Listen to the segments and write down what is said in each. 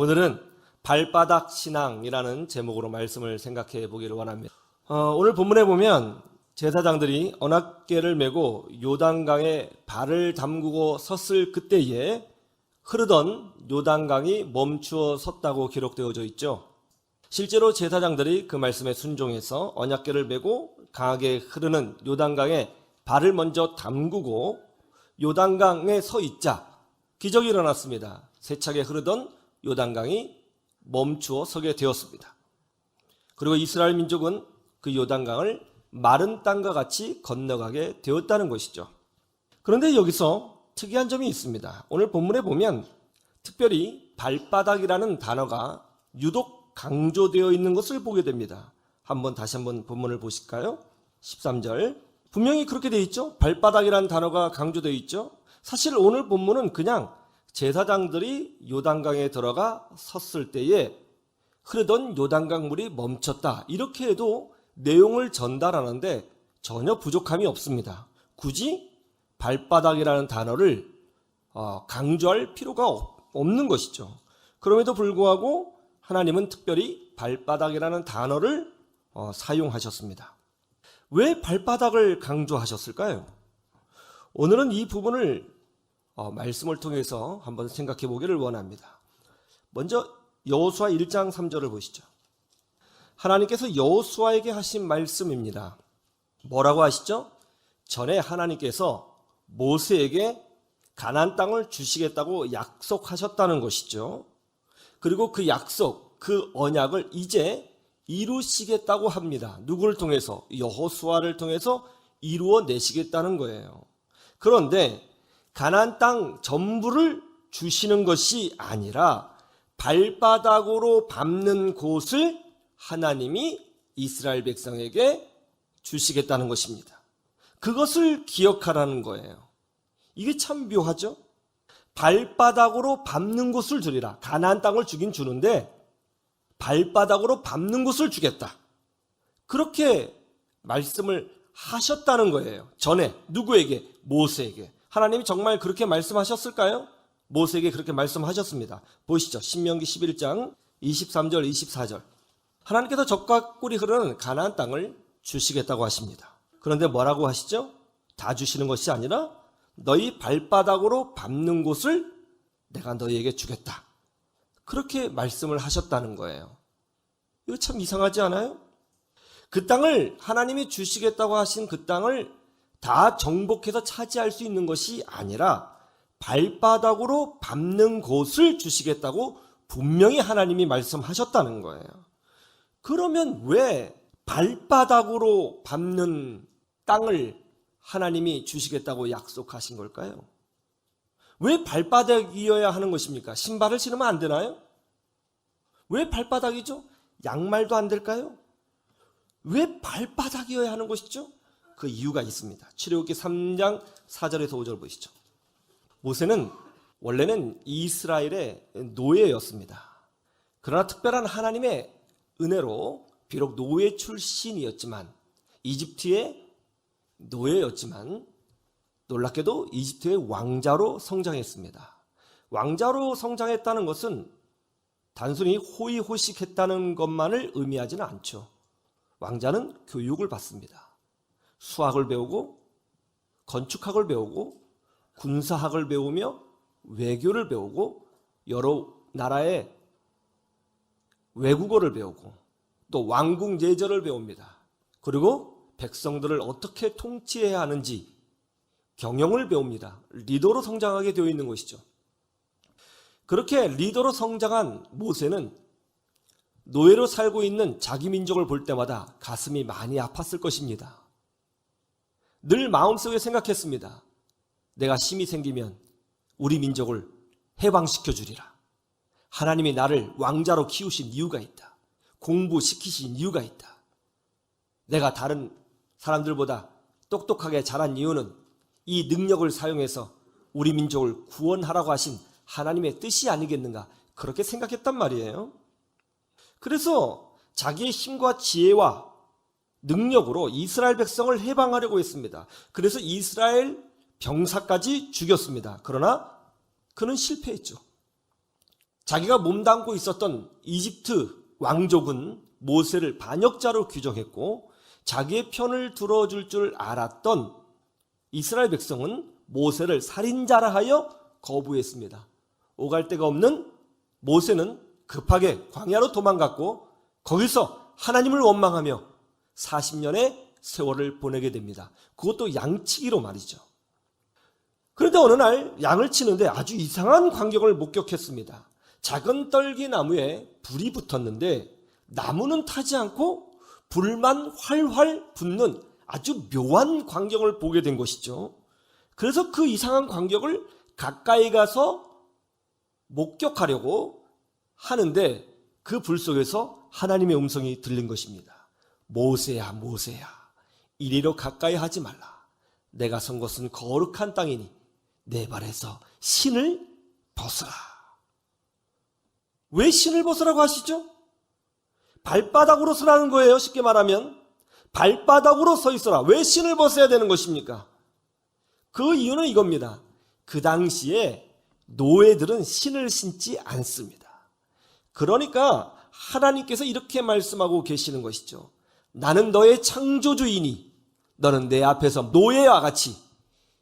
오늘은 발바닥 신앙이라는 제목으로 말씀을 생각해 보기를 원합니다. 어, 오늘 본문에 보면 제사장들이 언약궤를 메고 요단강에 발을 담그고 섰을 그때에 흐르던 요단강이 멈추어 섰다고 기록되어져 있죠. 실제로 제사장들이 그 말씀에 순종해서 언약궤를 메고 강하게 흐르는 요단강에 발을 먼저 담그고 요단강에 서 있자 기적이 일어났습니다. 세차게 흐르던 요단강이 멈추어 서게 되었습니다. 그리고 이스라엘 민족은 그 요단강을 마른 땅과 같이 건너가게 되었다는 것이죠. 그런데 여기서 특이한 점이 있습니다. 오늘 본문에 보면 특별히 발바닥이라는 단어가 유독 강조되어 있는 것을 보게 됩니다. 한번 다시 한번 본문을 보실까요? 13절. 분명히 그렇게 되어 있죠? 발바닥이라는 단어가 강조되어 있죠? 사실 오늘 본문은 그냥 제사장들이 요단강에 들어가 섰을 때에 흐르던 요단강 물이 멈췄다. 이렇게 해도 내용을 전달하는데 전혀 부족함이 없습니다. 굳이 발바닥이라는 단어를 어, 강조할 필요가 없- 없는 것이죠. 그럼에도 불구하고 하나님은 특별히 발바닥이라는 단어를 어, 사용하셨습니다. 왜 발바닥을 강조하셨을까요? 오늘은 이 부분을 어, 말씀을 통해서 한번 생각해 보기를 원합니다. 먼저 여호수아 1장 3절을 보시죠. 하나님께서 여호수아에게 하신 말씀입니다. 뭐라고 하시죠? 전에 하나님께서 모세에게 가나안 땅을 주시겠다고 약속하셨다는 것이죠. 그리고 그 약속, 그 언약을 이제 이루시겠다고 합니다. 누구를 통해서? 여호수아를 통해서 이루어 내시겠다는 거예요. 그런데 가나안 땅 전부를 주시는 것이 아니라 발바닥으로 밟는 곳을 하나님이 이스라엘 백성에게 주시겠다는 것입니다. 그것을 기억하라는 거예요. 이게 참 묘하죠? 발바닥으로 밟는 곳을 주리라. 가나안 땅을 주긴 주는데 발바닥으로 밟는 곳을 주겠다. 그렇게 말씀을 하셨다는 거예요. 전에 누구에게? 모세에게. 하나님이 정말 그렇게 말씀하셨을까요? 모세에게 그렇게 말씀하셨습니다. 보시죠. 신명기 11장 23절 24절. 하나님께서 적과 꿀이 흐르는 가나안 땅을 주시겠다고 하십니다. 그런데 뭐라고 하시죠? 다 주시는 것이 아니라 너희 발바닥으로 밟는 곳을 내가 너희에게 주겠다. 그렇게 말씀을 하셨다는 거예요. 이거 참 이상하지 않아요? 그 땅을 하나님이 주시겠다고 하신 그 땅을 다 정복해서 차지할 수 있는 것이 아니라 발바닥으로 밟는 곳을 주시겠다고 분명히 하나님이 말씀하셨다는 거예요. 그러면 왜 발바닥으로 밟는 땅을 하나님이 주시겠다고 약속하신 걸까요? 왜 발바닥이어야 하는 것입니까? 신발을 신으면 안 되나요? 왜 발바닥이죠? 양말도 안 될까요? 왜 발바닥이어야 하는 것이죠? 그 이유가 있습니다. 출애굽기 3장 4절에서 5절 보시죠. 모세는 원래는 이스라엘의 노예였습니다. 그러나 특별한 하나님의 은혜로 비록 노예 출신이었지만 이집트의 노예였지만 놀랍게도 이집트의 왕자로 성장했습니다. 왕자로 성장했다는 것은 단순히 호의호식했다는 것만을 의미하지는 않죠. 왕자는 교육을 받습니다. 수학을 배우고 건축학을 배우고 군사학을 배우며 외교를 배우고 여러 나라의 외국어를 배우고 또 왕궁 예절을 배웁니다. 그리고 백성들을 어떻게 통치해야 하는지 경영을 배웁니다. 리더로 성장하게 되어 있는 것이죠. 그렇게 리더로 성장한 모세는 노예로 살고 있는 자기 민족을 볼 때마다 가슴이 많이 아팠을 것입니다. 늘 마음속에 생각했습니다. 내가 힘이 생기면 우리 민족을 해방시켜 주리라. 하나님이 나를 왕자로 키우신 이유가 있다. 공부시키신 이유가 있다. 내가 다른 사람들보다 똑똑하게 자란 이유는 이 능력을 사용해서 우리 민족을 구원하라고 하신 하나님의 뜻이 아니겠는가 그렇게 생각했단 말이에요. 그래서 자기의 힘과 지혜와 능력으로 이스라엘 백성을 해방하려고 했습니다. 그래서 이스라엘 병사까지 죽였습니다. 그러나 그는 실패했죠. 자기가 몸담고 있었던 이집트 왕족은 모세를 반역자로 규정했고 자기의 편을 들어줄 줄 알았던 이스라엘 백성은 모세를 살인자라 하여 거부했습니다. 오갈 데가 없는 모세는 급하게 광야로 도망갔고 거기서 하나님을 원망하며 40년의 세월을 보내게 됩니다. 그것도 양치기로 말이죠. 그런데 어느 날 양을 치는데 아주 이상한 광경을 목격했습니다. 작은 떨기 나무에 불이 붙었는데 나무는 타지 않고 불만 활활 붙는 아주 묘한 광경을 보게 된 것이죠. 그래서 그 이상한 광경을 가까이 가서 목격하려고 하는데 그 불 속에서 하나님의 음성이 들린 것입니다. 모세야, 모세야. 이리로 가까이 하지 말라. 내가 선 것은 거룩한 땅이니 내 발에서 신을 벗어라. 왜 신을 벗으라고 하시죠? 발바닥으로 서라는 거예요. 쉽게 말하면. 발바닥으로 서 있어라. 왜 신을 벗어야 되는 것입니까? 그 이유는 이겁니다. 그 당시에 노예들은 신을 신지 않습니다. 그러니까 하나님께서 이렇게 말씀하고 계시는 것이죠. 나는 너의 창조주이니 너는 내 앞에서 노예와 같이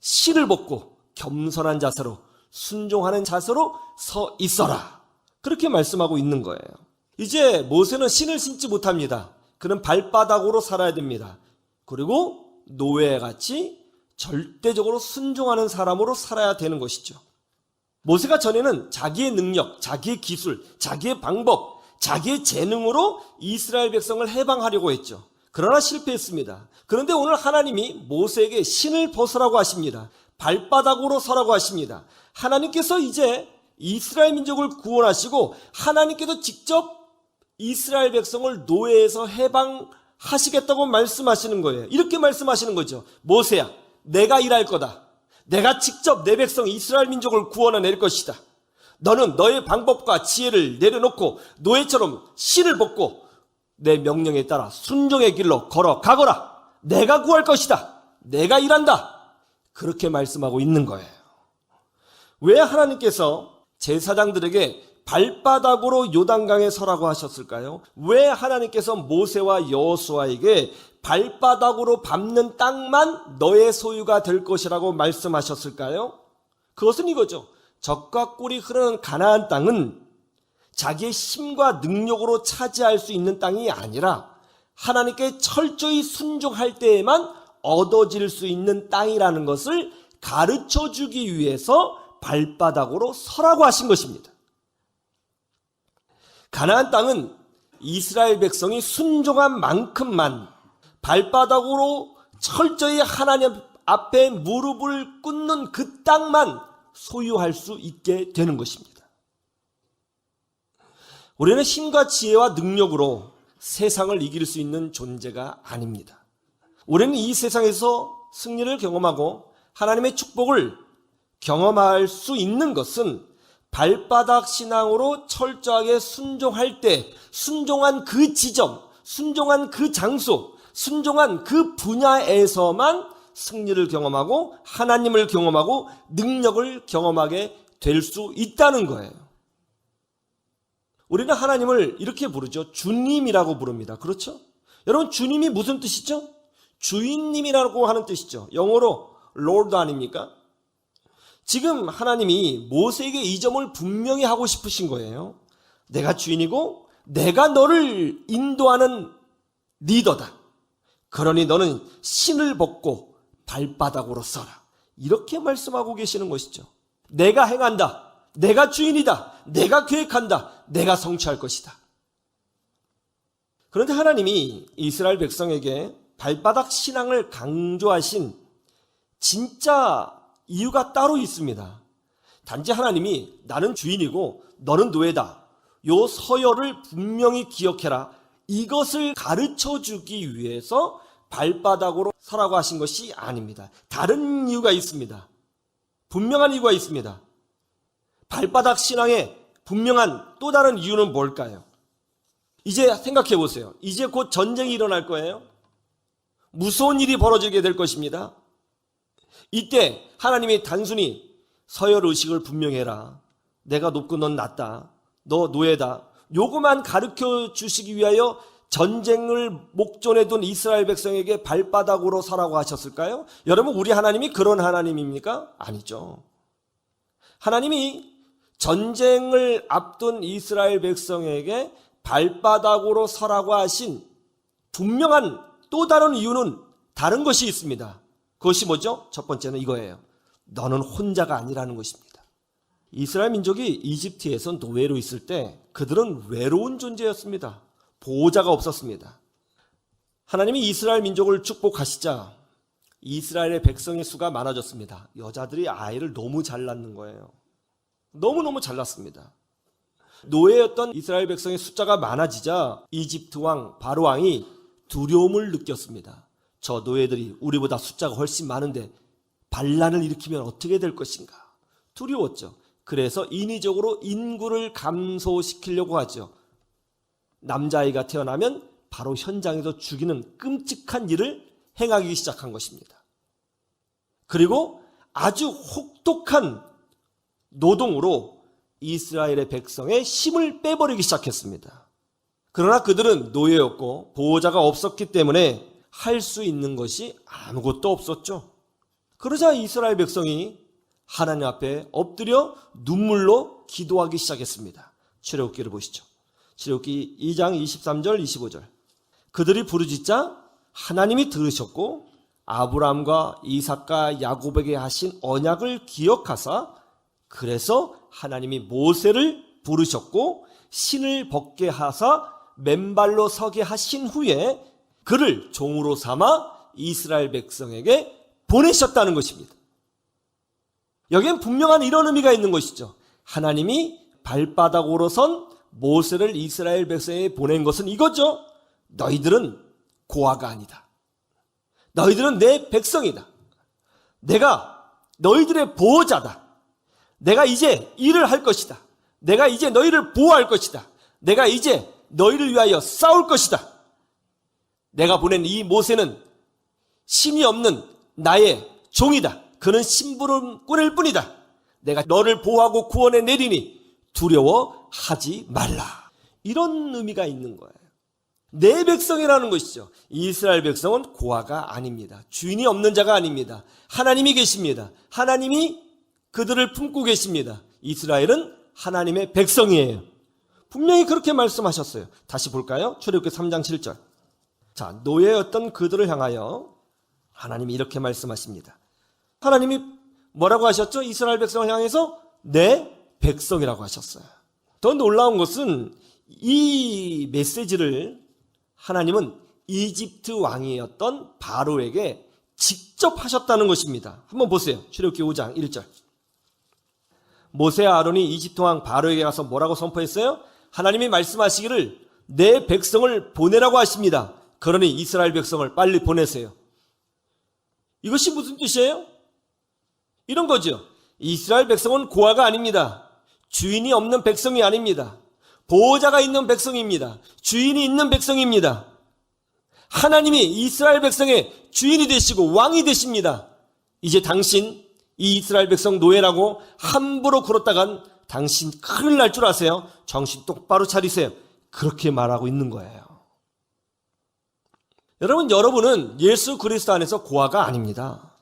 신을 벗고 겸손한 자세로 순종하는 자세로 서 있어라. 그렇게 말씀하고 있는 거예요. 이제 모세는 신을 신지 못합니다. 그는 발바닥으로 살아야 됩니다. 그리고 노예와 같이 절대적으로 순종하는 사람으로 살아야 되는 것이죠. 모세가 전에는 자기의 능력, 자기의 기술, 자기의 방법, 자기의 재능으로 이스라엘 백성을 해방하려고 했죠. 그러나 실패했습니다. 그런데 오늘 하나님이 모세에게 신을 벗으라고 하십니다. 발바닥으로 서라고 하십니다. 하나님께서 이제 이스라엘 민족을 구원하시고 하나님께서 직접 이스라엘 백성을 노예에서 해방하시겠다고 말씀하시는 거예요. 이렇게 말씀하시는 거죠. 모세야, 내가 일할 거다. 내가 직접 내 백성 이스라엘 민족을 구원해낼 것이다. 너는 너의 방법과 지혜를 내려놓고 노예처럼 신을 벗고 내 명령에 따라 순종의 길로 걸어가거라. 내가 구할 것이다. 내가 일한다. 그렇게 말씀하고 있는 거예요. 왜 하나님께서 제사장들에게 발바닥으로 요단강에 서라고 하셨을까요? 왜 하나님께서 모세와 여호수아에게 발바닥으로 밟는 땅만 너의 소유가 될 것이라고 말씀하셨을까요? 그것은 이거죠. 적과 꿀이 흐르는 가나안 땅은 자기의 힘과 능력으로 차지할 수 있는 땅이 아니라 하나님께 철저히 순종할 때에만 얻어질 수 있는 땅이라는 것을 가르쳐 주기 위해서 발바닥으로 서라고 하신 것입니다. 가나안 땅은 이스라엘 백성이 순종한 만큼만 발바닥으로 철저히 하나님 앞에 무릎을 꿇는 그 땅만 소유할 수 있게 되는 것입니다. 우리는 힘과 지혜와 능력으로 세상을 이길 수 있는 존재가 아닙니다. 우리는 이 세상에서 승리를 경험하고 하나님의 축복을 경험할 수 있는 것은 발바닥 신앙으로 철저하게 순종할 때 순종한 그 지점, 순종한 그 장소, 순종한 그 분야에서만 승리를 경험하고 하나님을 경험하고 능력을 경험하게 될 수 있다는 거예요. 우리는 하나님을 이렇게 부르죠. 주님이라고 부릅니다. 그렇죠? 여러분, 주님이 무슨 뜻이죠? 주인님이라고 하는 뜻이죠. 영어로 Lord 아닙니까? 지금 하나님이 모세에게 이 점을 분명히 하고 싶으신 거예요. 내가 주인이고 내가 너를 인도하는 리더다. 그러니 너는 신을 벗고 발바닥으로 서라. 이렇게 말씀하고 계시는 것이죠. 내가 행한다. 내가 주인이다. 내가 계획한다. 내가 성취할 것이다. 그런데 하나님이 이스라엘 백성에게 발바닥 신앙을 강조하신 진짜 이유가 따로 있습니다. 단지 하나님이 나는 주인이고 너는 노예다. 요 서열을 분명히 기억해라. 이것을 가르쳐 주기 위해서 발바닥으로 서라고 하신 것이 아닙니다. 다른 이유가 있습니다. 분명한 이유가 있습니다. 발바닥 신앙의 분명한 또 다른 이유는 뭘까요? 이제 생각해 보세요. 이제 곧 전쟁이 일어날 거예요. 무서운 일이 벌어지게 될 것입니다. 이때 하나님이 단순히 서열 의식을 분명해라. 내가 높고 넌 낮다. 너 노예다. 요거만 가르쳐 주시기 위하여 전쟁을 목전에 둔 이스라엘 백성에게 발바닥으로 서라고 하셨을까요? 여러분, 우리 하나님이 그런 하나님입니까? 아니죠. 하나님이 전쟁을 앞둔 이스라엘 백성에게 발바닥으로 서라고 하신 분명한 또 다른 이유는 다른 것이 있습니다. 그것이 뭐죠? 첫 번째는 이거예요. 너는 혼자가 아니라는 것입니다. 이스라엘 민족이 이집트에서 노예로 있을 때 그들은 외로운 존재였습니다. 보호자가 없었습니다. 하나님이 이스라엘 민족을 축복하시자 이스라엘의 백성의 수가 많아졌습니다. 여자들이 아이를 너무 잘 낳는 거예요. 너무너무 잘 낳습니다. 노예였던 이스라엘 백성의 숫자가 많아지자 이집트 왕 바로 왕이 두려움을 느꼈습니다. 저 노예들이 우리보다 숫자가 훨씬 많은데 반란을 일으키면 어떻게 될 것인가? 두려웠죠. 그래서 인위적으로 인구를 감소시키려고 하죠. 남자아이가 태어나면 바로 현장에서 죽이는 끔찍한 일을 행하기 시작한 것입니다. 그리고 아주 혹독한 노동으로 이스라엘의 백성의 힘을 빼버리기 시작했습니다. 그러나 그들은 노예였고 보호자가 없었기 때문에 할 수 있는 것이 아무것도 없었죠. 그러자 이스라엘 백성이 하나님 앞에 엎드려 눈물로 기도하기 시작했습니다. 출애굽기를 보시죠. 출애굽기 2장 23절 25절. 그들이 부르짖자 하나님이 들으셨고 아브라함과 이삭과 야곱에게 하신 언약을 기억하사 그래서 하나님이 모세를 부르셨고 신을 벗게 하사 맨발로 서게 하신 후에 그를 종으로 삼아 이스라엘 백성에게 보내셨다는 것입니다. 여기엔 분명한 이런 의미가 있는 것이죠. 하나님이 발바닥으로 선 모세를 이스라엘 백성에게 보낸 것은 이거죠. 너희들은 고아가 아니다. 너희들은 내 백성이다. 내가 너희들의 보호자다. 내가 이제 일을 할 것이다. 내가 이제 너희를 보호할 것이다. 내가 이제 너희를 위하여 싸울 것이다. 내가 보낸 이 모세는 신이 없는 나의 종이다. 그는 심부름 꾸릴 뿐이다. 내가 너를 보호하고 구원해 내리니 두려워하지 말라. 이런 의미가 있는 거예요. 내 백성이라는 것이죠. 이스라엘 백성은 고아가 아닙니다. 주인이 없는 자가 아닙니다. 하나님이 계십니다. 하나님이 그들을 품고 계십니다. 이스라엘은 하나님의 백성이에요. 분명히 그렇게 말씀하셨어요. 다시 볼까요? 출애굽기 3장 7절. 자, 노예였던 그들을 향하여 하나님이 이렇게 말씀하십니다. 하나님이 뭐라고 하셨죠? 이스라엘 백성을 향해서 내 백성이라고 하셨어요. 더 놀라운 것은 이 메시지를 하나님은 이집트 왕이었던 바로에게 직접 하셨다는 것입니다. 한번 보세요. 출애굽기 5장 1절. 모세와 아론이 이집트 왕 바로에게 가서 뭐라고 선포했어요? 하나님이 말씀하시기를 내 백성을 보내라고 하십니다. 그러니 이스라엘 백성을 빨리 보내세요. 이것이 무슨 뜻이에요? 이런 거죠. 이스라엘 백성은 고아가 아닙니다. 주인이 없는 백성이 아닙니다. 보호자가 있는 백성입니다. 주인이 있는 백성입니다. 하나님이 이스라엘 백성의 주인이 되시고 왕이 되십니다. 이제 당신 이 이스라엘 백성 노예라고 함부로 굴었다간 당신 큰일 날 줄 아세요? 정신 똑바로 차리세요. 그렇게 말하고 있는 거예요. 여러분, 여러분은 예수 그리스도 안에서 고아가 아닙니다.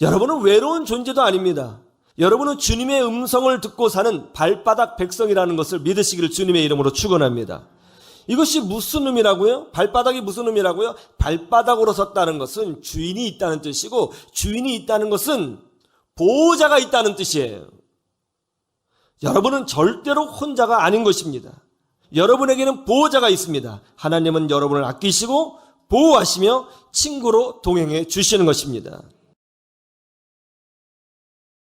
여러분은 외로운 존재도 아닙니다. 여러분은 주님의 음성을 듣고 사는 발바닥 백성이라는 것을 믿으시기를 주님의 이름으로 축원합니다. 이것이 무슨 의미라고요? 발바닥이 무슨 의미라고요? 발바닥으로 섰다는 것은 주인이 있다는 뜻이고 주인이 있다는 것은 보호자가 있다는 뜻이에요. 여러분은 절대로 혼자가 아닌 것입니다. 여러분에게는 보호자가 있습니다. 하나님은 여러분을 아끼시고 보호하시며 친구로 동행해 주시는 것입니다.